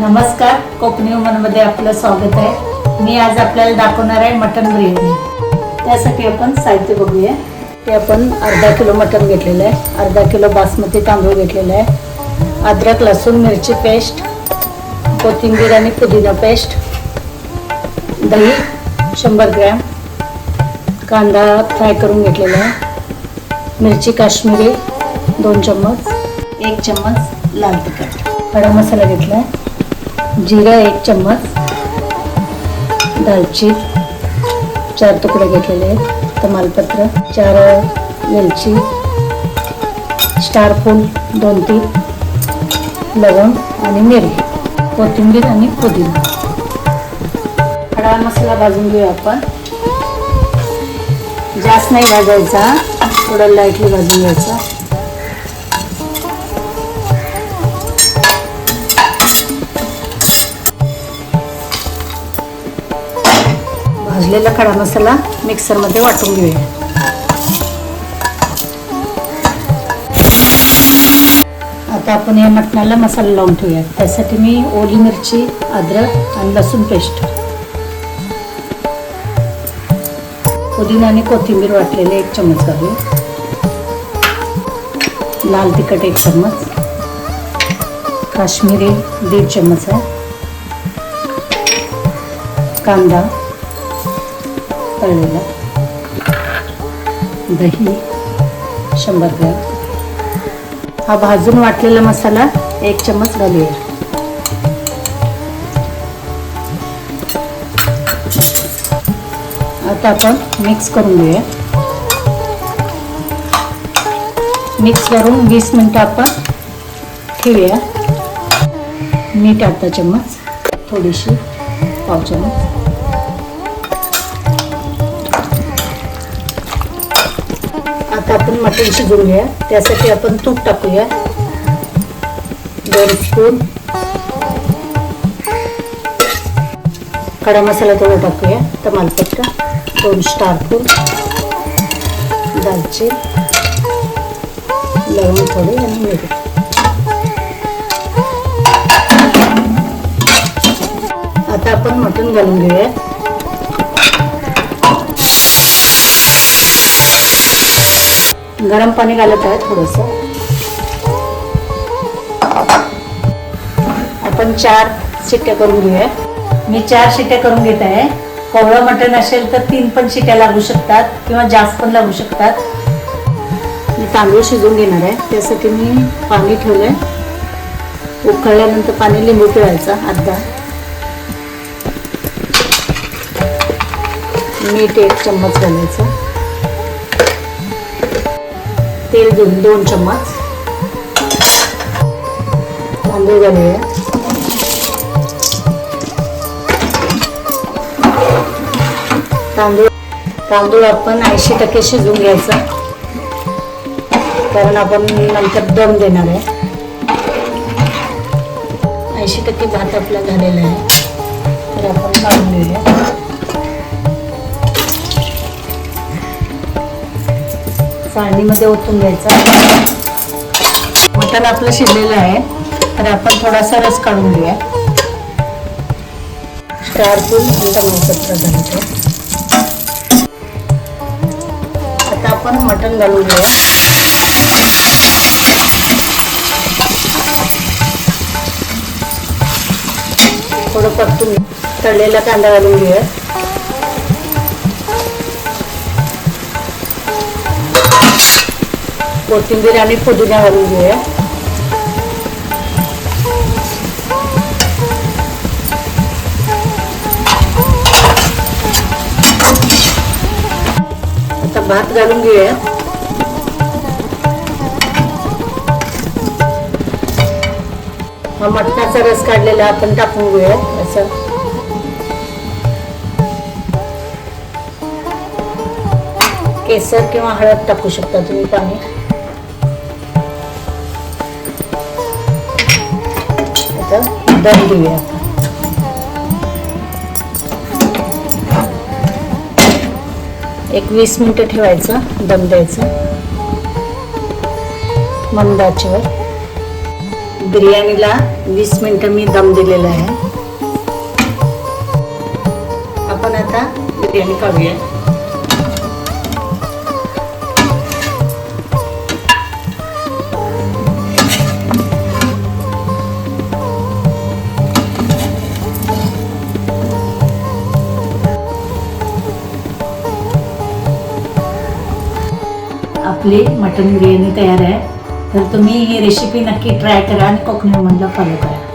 नमस्कार कोकणी मध्ये आपलं स्वागत आहे. मी आज आपल्याला दाखवणार आहे मटन बिर्याणी. त्यासाठी आपण साहित्य बघूया. ते आपण अर्धा किलो मटन घेतलेलं आहे. अर्धा किलो बासमती तांदूळ घेतलेला आहे. अद्रक लसूण मिरची पेस्ट कोथिंबीर आणि पुदिना पेस्ट दही शंभर ग्रॅम कांदा फ्राय करून घेतलेला आहे. मिरची काश्मीरी दोन चम्मच एक चम्मच लाल तिखट. खडा मसाला घेतला आहे. जिरा एक चम्मच दालची चार तुकडे घेतलेले आहेत तमालपत्र चार वेलची स्टार फूल दोन तीन लवंग आणि मिरी कोथिंबीर आणि पुदिना. खडा मसाला भाजून घेऊ आपण. जास्त नाही भाजायचा थोडं लाईटली भाजून घ्यायचा. भाजलेला खडा मसाला मिक्सरमध्ये वाटून घेऊया. आता आपण या मटणाला मसाला लावून ठेवूया त्यासाठी मी ओली मिरची अद्रक आणि लसूण पेस्ट. पुदिना आणि कोथिंबीर वाटलेले एक चम्मच घालू लाल तिखट एक चम्मच. काश्मीरी दीड चम्मच आहे. कांदा तळलेला दही शंभर ग्रॅम. हा भाजून वाटलेला मसाला एक चम्मच घालूया. आता आपण मिक्स करून घेऊया. मिक्स करून वीस मिनटं आपण ठेवूया. मीठ अर्धा चम्मच थोडीशी पाव चम्मच आता आपण मटण शिजवून घेऊया त्यासाठी आपण तूप टाकूया. दोन स्पून. खडा मसाला थोडा टाकूया. तमालपट्टा दोन स्टार फूल दालचीन लवंग थोडे आणि मिरी आता आपण मटण घालून घेऊया. गरम पाणी घालत आहे थोडस. आपण चार शिट्ट्या करून घेऊया. मी चार शिट्ट्या करून घेत आहे. कोवळं मटण असेल तर तीन पण शिट्ट्या लागू शकतात किंवा जास्त पण लागू शकतात. मी तांदूळ शिजवून घेणार आहे. त्यासाठी मी पाणी ठेवलंय. उकळल्यानंतर पाणी लिंबू पिळायचा अर्धा. मीठ एक चम्मच घालायचं. तेल दोन दोन चम्मच. तांदूळ घालूया. तांदूळ तांदूळ आपण ऐंशी टक्के शिजवून घ्यायचं. कारण आपण नंतर दम देणार आहे. ऐंशी टक्के भात आपला झालेला आहे. तर आपण काढून घेऊया. चाळणीमध्ये ओतून घ्यायचा. मटण आपलं शिजलेलं आहे. तर आपण थोडासा रस काढून घेऊया. चार फूल आणि तमालपत्र आता आपण मटण घालून घेऊया. थोडं परतून तळलेला कांदा घालून घेऊया. कोथिंबीर आणि पुदिना घालून घेऊया. आता भात घालून घेऊया. हा मटणाचा रस काढलेला आपण टाकून घेऊया असं. केसर किंवा हळद टाकू शकता तुम्ही पाणी. आता दम देऊया एक वीस मिनिटं ठेवायचं दम द्यायचं. मंद आचेवर. बिर्याणीला वीस मिनिटं मी दम दिलेला आहे. आपण आता बिर्याणी काढूया आपली मटन बिर्याणी तयार आहे. तर तुम्ही ही रेसिपी नक्की ट्राय करा आणि कोकणी म्हणला फॉलो करा.